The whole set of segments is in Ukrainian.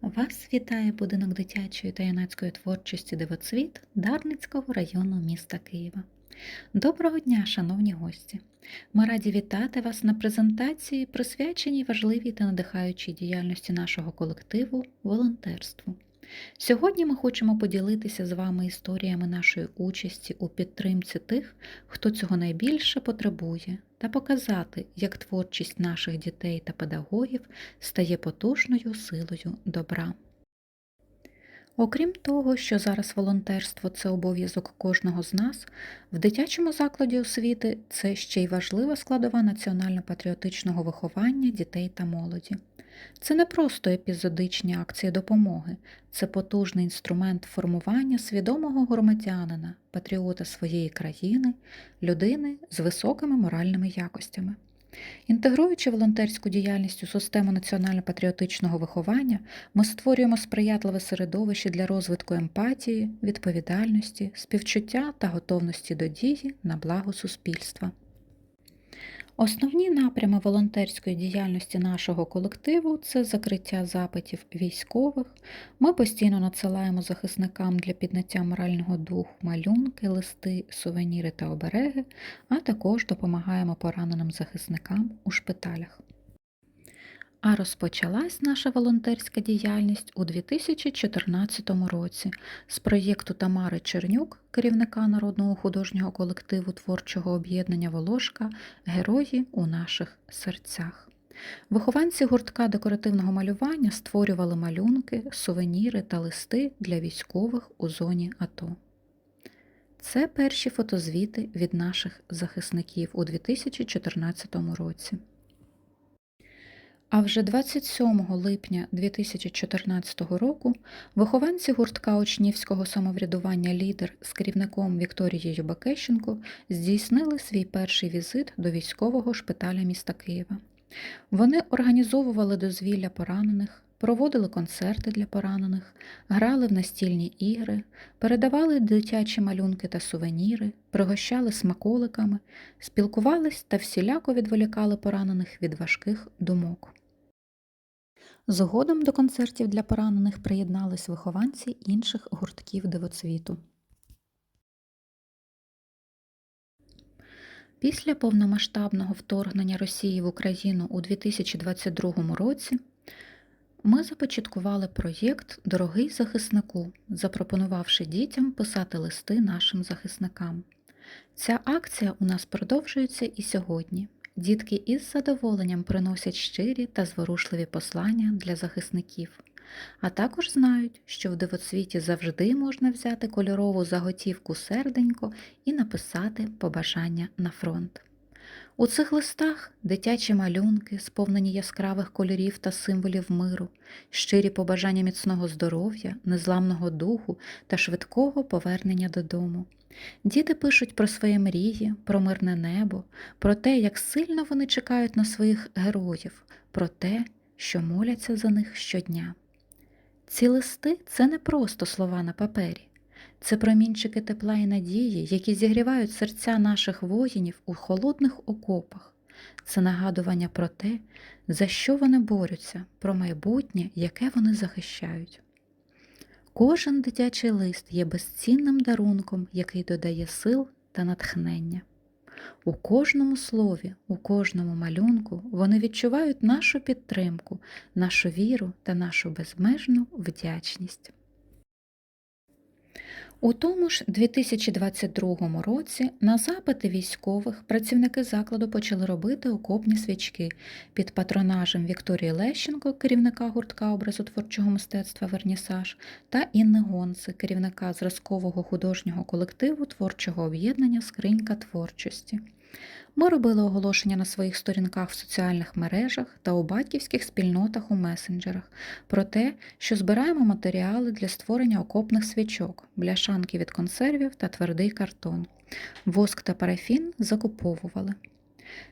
Вас вітає будинок дитячої та юнацької творчості Дивоцвіт Дарницького району міста Києва. Доброго дня, шановні гості! Ми раді вітати вас на презентації, присвяченій важливій та надихаючій діяльності нашого колективу волонтерству. Сьогодні ми хочемо поділитися з вами історіями нашої участі у підтримці тих, хто цього найбільше потребує, та показати, як творчість наших дітей та педагогів стає потужною силою добра. Окрім того, що зараз волонтерство це обов'язок кожного з нас, в дитячому закладі освіти це ще й важлива складова національно-патріотичного виховання дітей та молоді. Це не просто епізодичні акції допомоги, це потужний інструмент формування свідомого громадянина, патріота своєї країни, людини з високими моральними якостями. Інтегруючи волонтерську діяльність у систему національно-патріотичного виховання, ми створюємо сприятливе середовище для розвитку емпатії, відповідальності, співчуття та готовності до дії на благо суспільства. Основні напрями волонтерської діяльності нашого колективу це закриття запитів військових. Ми постійно надсилаємо захисникам для підняття морального духу малюнки, листи, сувеніри та обереги, а також допомагаємо пораненим захисникам у шпиталях. А розпочалась наша волонтерська діяльність у 2014 році з проєкту Тамари Чернюк, керівника народного художнього колективу творчого об'єднання Волошка Герої у наших серцях. Вихованці гуртка декоративного малювання створювали малюнки, сувеніри та листи для військових у зоні АТО. Це перші фотозвіти від наших захисників у 2014 році. А вже 27 липня 2014 року вихованці гуртка учнівського самоврядування Лідер з керівником Вікторією Бакещенко здійснили свій перший візит до військового шпиталя міста Києва. Вони організовували дозвілля поранених, проводили концерти для поранених, грали в настільні ігри, передавали дитячі малюнки та сувеніри, пригощали смаколиками, спілкувались та всіляко відволікали поранених від важких думок. Згодом до концертів для поранених приєднались вихованці інших гуртків дивоцвіту. Після повномасштабного вторгнення Росії в Україну у 2022 році ми започаткували проєкт Дорогий захиснику, запропонувавши дітям писати листи нашим захисникам. Ця акція у нас продовжується і сьогодні. Дітки із задоволенням приносять щирі та зворушливі послання для захисників, а також знають, що в дивоцвіті завжди можна взяти кольорову заготівку серденько і написати побажання на фронт. У цих листах дитячі малюнки, сповнені яскравих кольорів та символів миру, щирі побажання міцного здоров'я, незламного духу та швидкого повернення додому. Діти пишуть про свої мрії, про мирне небо, про те, як сильно вони чекають на своїх героїв, про те, що моляться за них щодня. Ці листи це не просто слова на папері, це промінчики тепла і надії, які зігрівають серця наших воїнів у холодних окопах. Це нагадування про те, за що вони борються, про майбутнє, яке вони захищають. Кожен дитячий лист є безцінним дарунком, який додає сил та натхнення. У кожному слові, у кожному малюнку вони відчувають нашу підтримку, нашу віру та нашу безмежну вдячність. У тому ж 2022 році на запити військових працівники закладу почали робити окопні свічки під патронажем Вікторії Лещенко, керівника гуртка образотворчого мистецтва Вернісаж, та Інни Гонци, керівника зразкового художнього колективу творчого об'єднання Скринька творчості. Ми робили оголошення на своїх сторінках в соціальних мережах та у батьківських спільнотах у месенджерах про те, що збираємо матеріали для створення окопних свічок, бляшанки від консервів та твердий картон. Воск та парафін закуповували.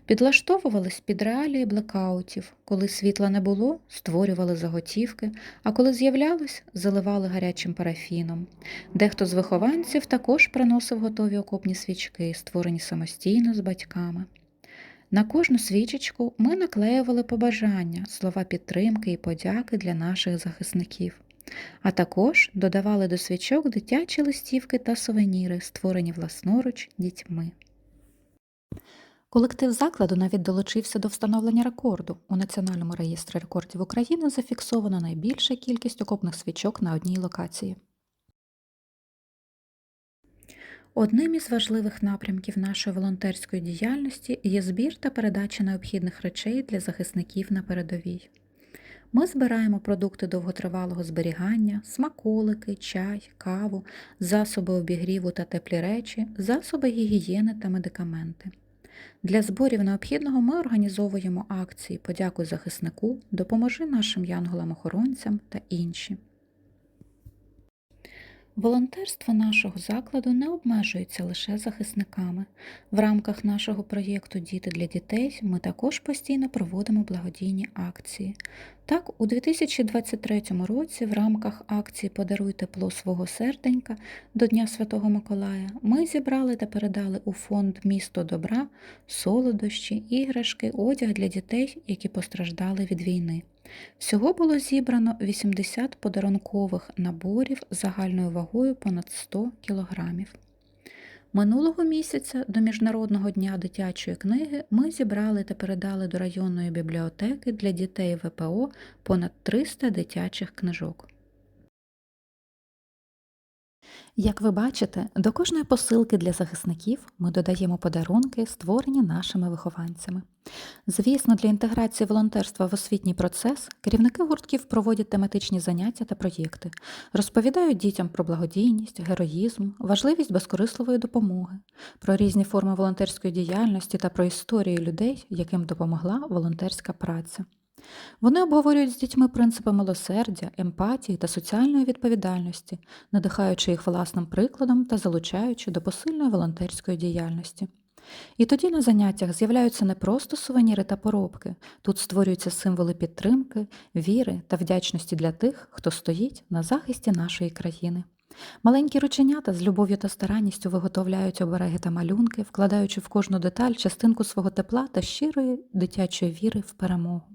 Підлаштовувались під реалії блекаутів. Коли світла не було, створювали заготівки, а коли з'являлось, заливали гарячим парафіном. Дехто з вихованців також приносив готові окопні свічки, створені самостійно з батьками. На кожну свічечку ми наклеювали побажання, слова підтримки і подяки для наших захисників, а також додавали до свічок дитячі листівки та сувеніри, створені власноруч дітьми. Колектив закладу навіть долучився до встановлення рекорду. У Національному реєстрі рекордів України зафіксовано найбільша кількість окопних свічок на одній локації. Одним із важливих напрямків нашої волонтерської діяльності є збір та передача необхідних речей для захисників на передовій. Ми збираємо продукти довготривалого зберігання, смаколики, чай, каву, засоби обігріву та теплі речі, засоби гігієни та медикаменти. Для зборів необхідного ми організовуємо акції Подякуй захиснику, допоможи нашим янголам-охоронцям та інші. Волонтерство нашого закладу не обмежується лише захисниками. В рамках нашого проєкту Діти для дітей ми також постійно проводимо благодійні акції. Так, у 2023 році в рамках акції Подаруй тепло свого серденька до Дня Святого Миколая ми зібрали та передали у фонд Місто добра солодощі, іграшки, одяг для дітей, які постраждали від війни. Всього було зібрано 80 подарункових наборів загальною вагою понад 100 кілограмів. Минулого місяця до Міжнародного дня дитячої книги ми зібрали та передали до районної бібліотеки для дітей ВПО понад 300 дитячих книжок. Як ви бачите, до кожної посилки для захисників ми додаємо подарунки, створені нашими вихованцями. Звісно, для інтеграції волонтерства в освітній процес керівники гуртків проводять тематичні заняття та проєкти, розповідають дітям про благодійність, героїзм, важливість безкорисливої допомоги, про різні форми волонтерської діяльності та про історії людей, яким допомогла волонтерська праця. Вони обговорюють з дітьми принципи милосердя, емпатії та соціальної відповідальності, надихаючи їх власним прикладом та залучаючи до посильної волонтерської діяльності. І тоді на заняттях з'являються не просто сувеніри та поробки, тут створюються символи підтримки, віри та вдячності для тих, хто стоїть на захисті нашої країни. Маленькі рученята з любов'ю та старанністю виготовляють обереги та малюнки, вкладаючи в кожну деталь частинку свого тепла та щирої дитячої віри в перемогу.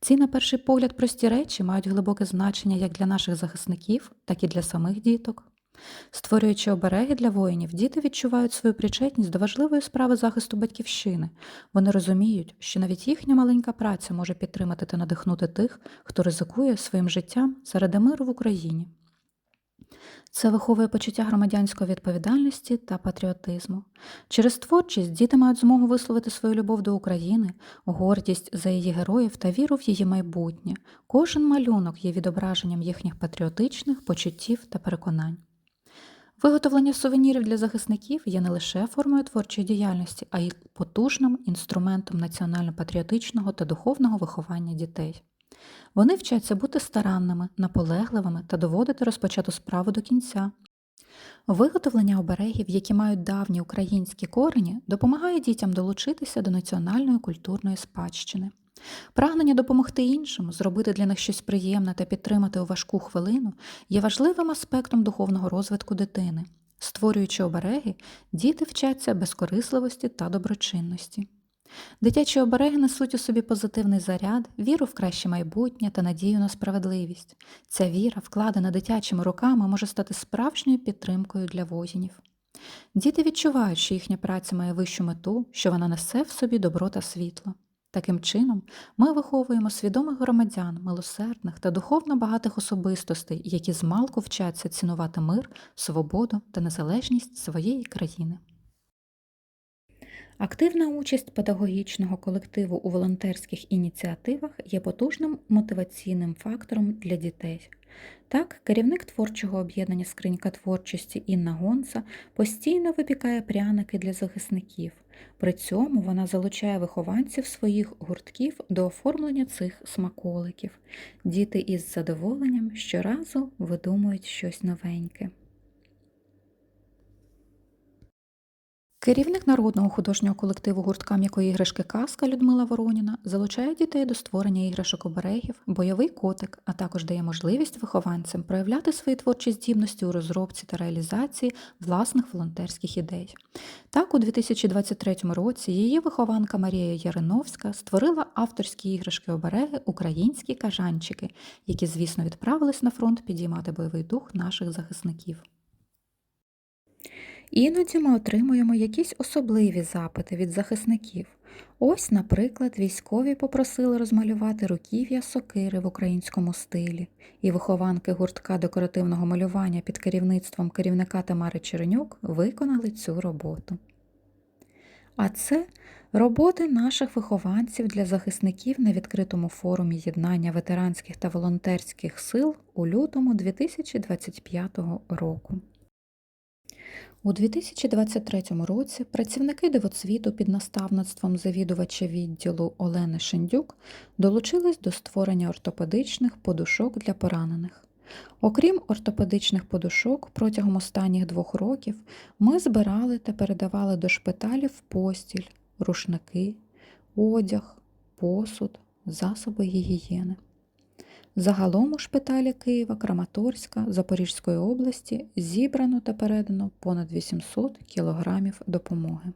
Ці, на перший погляд, прості речі мають глибоке значення як для наших захисників, так і для самих діток. Створюючи обереги для воїнів, діти відчувають свою причетність до важливої справи захисту батьківщини. Вони розуміють, що навіть їхня маленька праця може підтримати та надихнути тих, хто ризикує своїм життям заради миру в Україні. Це виховує почуття громадянської відповідальності та патріотизму. Через творчість діти мають змогу висловити свою любов до України, гордість за її героїв та віру в її майбутнє. Кожен малюнок є відображенням їхніх патріотичних почуттів та переконань. Виготовлення сувенірів для захисників є не лише формою творчої діяльності, а й потужним інструментом національно-патріотичного та духовного виховання дітей. Вони вчаться бути старанними, наполегливими та доводити розпочату справу до кінця. Виготовлення оберегів, які мають давні українські корені, допомагає дітям долучитися до національної культурної спадщини. Прагнення допомогти іншим, зробити для них щось приємне та підтримати у важку хвилину є важливим аспектом духовного розвитку дитини. Створюючи обереги, діти вчаться безкорисливості та доброчинності. Дитячі обереги несуть у собі позитивний заряд, віру в краще майбутнє та надію на справедливість. Ця віра, вкладена дитячими руками, може стати справжньою підтримкою для воїнів. Діти відчувають, що їхня праця має вищу мету, що вона несе в собі добро та світло. Таким чином, ми виховуємо свідомих громадян, милосердних та духовно багатих особистостей, які змалку вчаться цінувати мир, свободу та незалежність своєї країни. Активна участь педагогічного колективу у волонтерських ініціативах є потужним мотиваційним фактором для дітей. Так, керівник творчого об'єднання Скринька творчості Інна Гонца постійно випікає пряники для захисників. При цьому вона залучає вихованців своїх гуртків до оформлення цих смаколиків. Діти із задоволенням щоразу видумують щось новеньке. Керівник народного художнього колективу гуртка м'якої іграшки Казка Людмила Вороніна залучає дітей до створення іграшок оберегів, бойовий котик, а також дає можливість вихованцям проявляти свої творчі здібності у розробці та реалізації власних волонтерських ідей. Так, у 2023 році її вихованка Марія Яриновська створила авторські іграшки обереги Українські кажанчики, які, звісно, відправились на фронт підіймати бойовий дух наших захисників. Іноді ми отримуємо якісь особливі запити від захисників. Ось, наприклад, військові попросили розмалювати руків'я сокири в українському стилі, і вихованки гуртка декоративного малювання під керівництвом керівника Тамари Черенюк виконали цю роботу. А це роботи наших вихованців для захисників на відкритому форумі єднання ветеранських та волонтерських сил у лютому 2025 року. У 2023 році працівники дивоцвіту під наставництвом завідувача відділу Олени Шендюк долучились до створення ортопедичних подушок для поранених. Окрім ортопедичних подушок, протягом останніх двох років ми збирали та передавали до шпиталів постіль, рушники, одяг, посуд, засоби гігієни. Загалом у шпиталі Києва, Краматорська, Запорізької області зібрано та передано понад 800 кілограмів допомоги.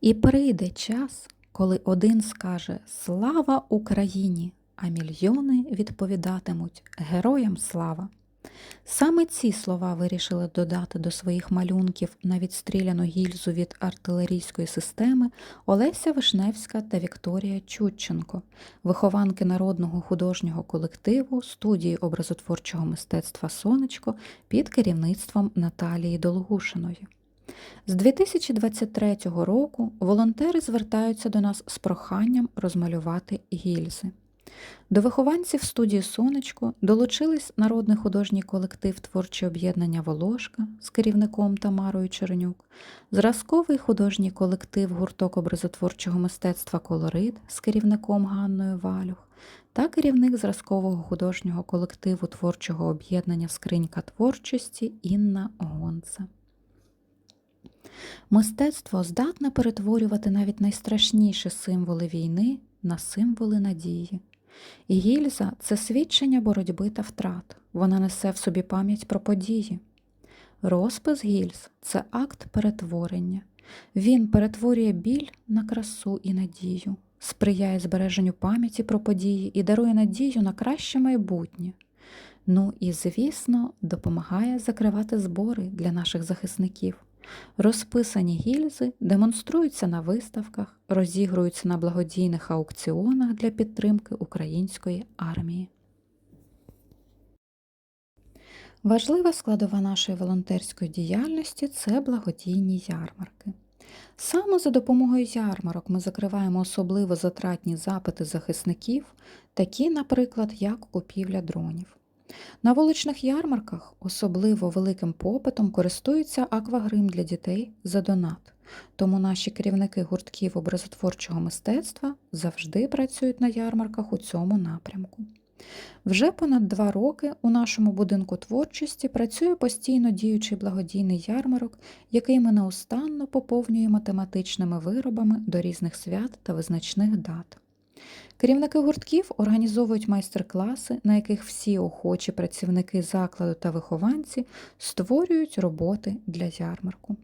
І прийде час, коли один скаже Слава Україні! а мільйони відповідатимуть Героям слава! Саме ці слова вирішили додати до своїх малюнків на відстріляну гільзу від артилерійської системи Олеся Вишневська та Вікторія Чудченко, вихованки народного художнього колективу студії образотворчого мистецтва Сонечко під керівництвом Наталії Долгушиної. З 2023 року волонтери звертаються до нас з проханням розмалювати гільзи. До вихованців студії Сонечко долучились народний художній колектив Творче об'єднання Волошка з керівником Тамарою Черенюк, зразковий художній колектив гурток образотворчого мистецтва Колорит з керівником Ганною Валюх та керівник зразкового художнього колективу творчого об'єднання Скринька творчості Інна Гонца. Мистецтво здатне перетворювати навіть найстрашніші символи війни на символи надії. Гільза це свідчення боротьби та втрат. Вона несе в собі пам'ять про події. Розпис гільз це акт перетворення. Він перетворює біль на красу і надію, сприяє збереженню пам'яті про події і дарує надію на краще майбутнє. Ну і, звісно, допомагає закривати збори для наших захисників. Розписані гільзи демонструються на виставках, розігруються на благодійних аукціонах для підтримки української армії. Важлива складова нашої волонтерської діяльності це благодійні ярмарки. Саме за допомогою ярмарок ми закриваємо особливо затратні запити захисників, такі, наприклад, як купівля дронів. На вуличних ярмарках особливо великим попитом користується аквагрим для дітей за донат. Тому наші керівники гуртків образотворчого мистецтва завжди працюють на ярмарках у цьому напрямку. Вже понад два роки у нашому будинку творчості працює постійно діючий благодійний ярмарок, який ми неустанно поповнюємо тематичними виробами до різних свят та визначних дат. Керівники гуртків організовують майстер-класи, на яких всі охочі працівники закладу та вихованці створюють роботи для ярмарку.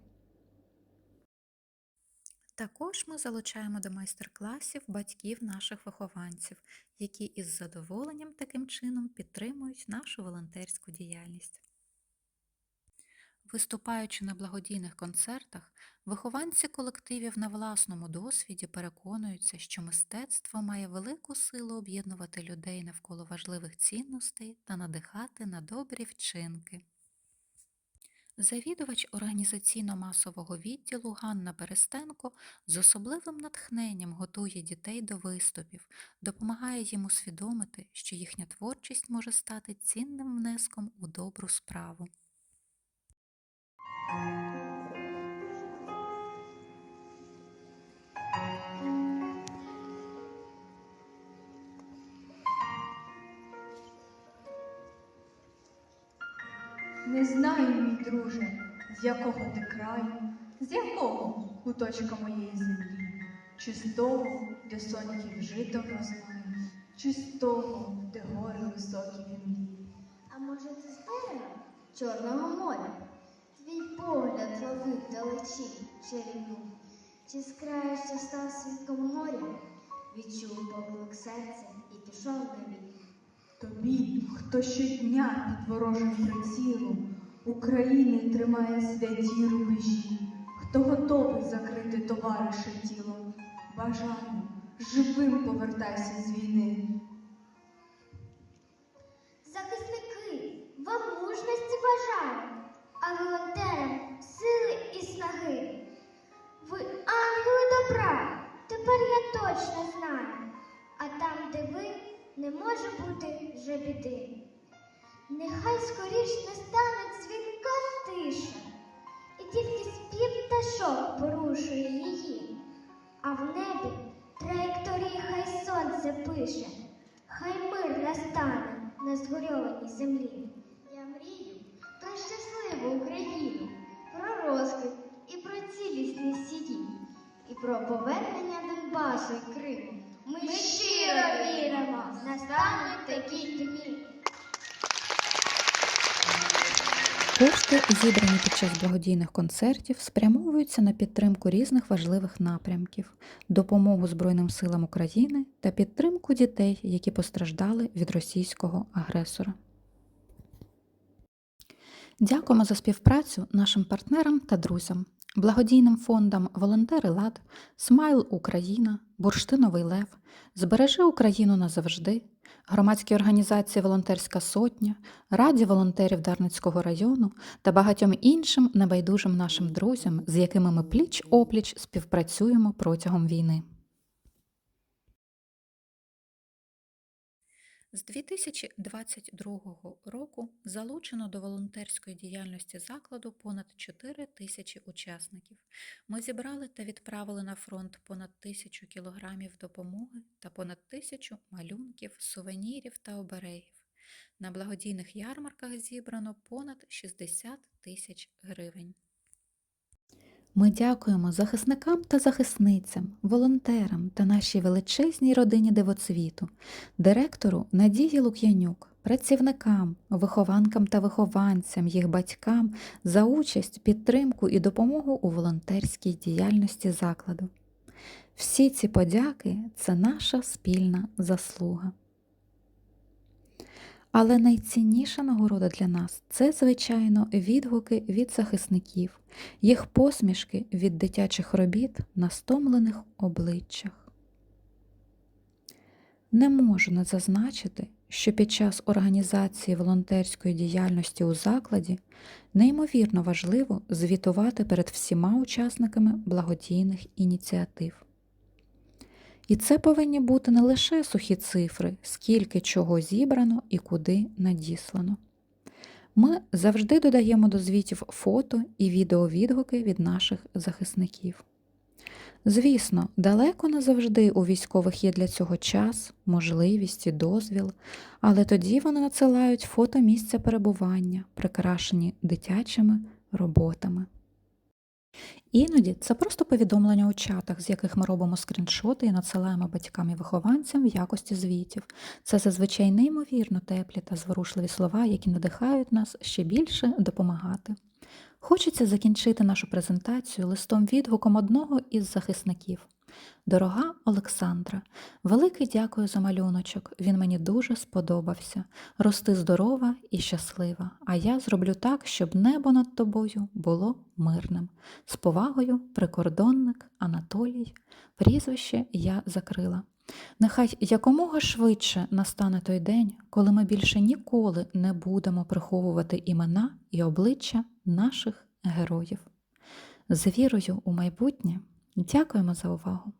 Також ми залучаємо до майстер-класів батьків наших вихованців, які із задоволенням таким чином підтримують нашу волонтерську діяльність. Виступаючи на благодійних концертах, вихованці колективів на власному досвіді переконуються, що мистецтво має велику силу об'єднувати людей навколо важливих цінностей та надихати на добрі вчинки. Завідувач організаційно-масового відділу Ганна Берестенко з особливим натхненням готує дітей до виступів, допомагає їм усвідомити, що їхня творчість може стати цінним внеском у добру справу. Не знаю, мій друже, з якого ти краю, з якого куточка моєї землі, чи з того, де соньків жито розмає, чи з того, де гори високі вімлі. А може ти з берега Чорного моря? Твій погляд ловив далечі чарівну, чи з краю, що став свідком горя, відчув поклик серця і пішов на бій. Тобі, хто щодня під ворожим прицілом України тримає святі рубежі, хто готовий закрити товариша тілом, бажаю, живим повертайся з війни. Захисники, вам мужності бажаю, а волонтерам сили і снаги. Ви ангели добра, тепер я точно знаю. А там, де ви, не може бути вже біди. Нехай скоріш настане дзвінка тиша, і тільки спів пташок порушує її, а в небі траєкторії хай сонце пише, хай мир настане на згорьованій землі. Про повернення Донбасу і Криму. Ми, щиро віримо, настануть такі дні. Кошти, зібрані під час благодійних концертів, спрямовуються на підтримку різних важливих напрямків, допомогу Збройним силам України та підтримку дітей, які постраждали від російського агресора. Дякуємо за співпрацю нашим партнерам та друзям, благодійним фондам Волонтери Лад, Смайл Україна, Бурштиновий Лев, Збережи Україну назавжди, громадські організації Волонтерська Сотня, Раді волонтерів Дарницького району та багатьом іншим небайдужим нашим друзям, з якими ми пліч опліч співпрацюємо протягом війни. З 2022 року залучено до волонтерської діяльності закладу понад 4 тисячі учасників. Ми зібрали та відправили на фронт понад тисячу кілограмів допомоги та понад тисячу малюнків, сувенірів та оберегів. На благодійних ярмарках зібрано понад 60 тисяч гривень. Ми дякуємо захисникам та захисницям, волонтерам та нашій величезній родині дивоцвіту, директору Надії Лук'янюк, працівникам, вихованкам та вихованцям, їх батькам за участь, підтримку і допомогу у волонтерській діяльності закладу. Всі ці подяки це наша спільна заслуга. Але найцінніша нагорода для нас це, звичайно, відгуки від захисників, їх посмішки від дитячих робіт на стомлених обличчях. Не можу не зазначити, що під час організації волонтерської діяльності у закладі неймовірно важливо звітувати перед всіма учасниками благодійних ініціатив. І це повинні бути не лише сухі цифри, скільки чого зібрано і куди надіслано. Ми завжди додаємо до звітів фото і відеовідгуки від наших захисників. Звісно, далеко не завжди у військових є для цього час, можливість і дозвіл, але тоді вони надсилають фото місця перебування, прикрашені дитячими роботами. Іноді це просто повідомлення у чатах, з яких ми робимо скріншоти і надсилаємо батькам і вихованцям в якості звітів. Це зазвичай неймовірно теплі та зворушливі слова, які надихають нас ще більше допомагати. Хочеться закінчити нашу презентацію листом відгуком одного із захисників. Дорога Олександра, велике дякую за малюночок. Він мені дуже сподобався. Рости здорова і щаслива, а я зроблю так, щоб небо над тобою було мирним. З повагою, прикордонник Анатолій, прізвище я закрила. Нехай якомога швидше настане той день, коли ми більше ніколи не будемо приховувати імена і обличчя наших героїв. З вірою у майбутнє дякуємо за увагу!